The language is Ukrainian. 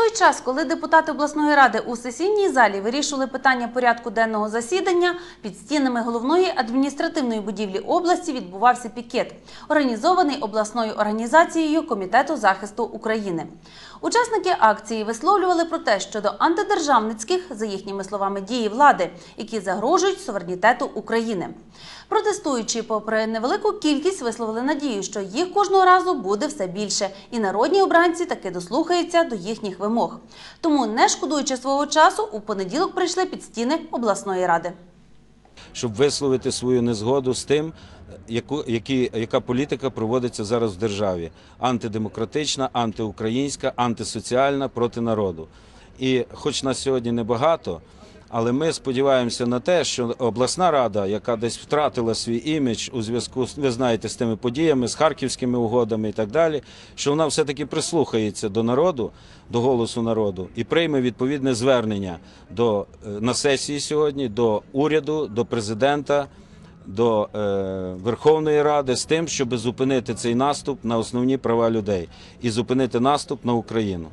той час, коли депутати обласної ради у сесійній залі вирішували питання порядку денного засідання, під стінами головної адміністративної будівлі області відбувався пікет, організований обласною організацією Комітету захисту України. Учасники акції висловлювали протест щодо антидержавницьких, за їхніми словами, дії влади, які загрожують суверенітету України. Протестуючі, попри невелику кількість, висловили надію, що їх кожного разу буде все більше, і народні обранці таки дослухаються до їхніх вимог. Тому, не шкодуючи свого часу, у понеділок прийшли під стіни обласної ради. щоб висловити свою незгоду з тим, яку, які, яка політика проводиться зараз в державі: антидемократична, антиукраїнська, антисоціальна проти народу. І хоч нас сьогодні небагато, але ми сподіваємося на те, що обласна рада, яка десь втратила свій імідж у зв'язку ви знаєте з тими подіями, з харківськими угодами і так далі, що вона все-таки прислухається до народу, до голосу народу і прийме відповідне звернення до е, на сесії сьогодні, до уряду, до президента. До е, Верховної Ради з тим, щоб зупинити цей наступ на основні права людей і зупинити наступ на Україну.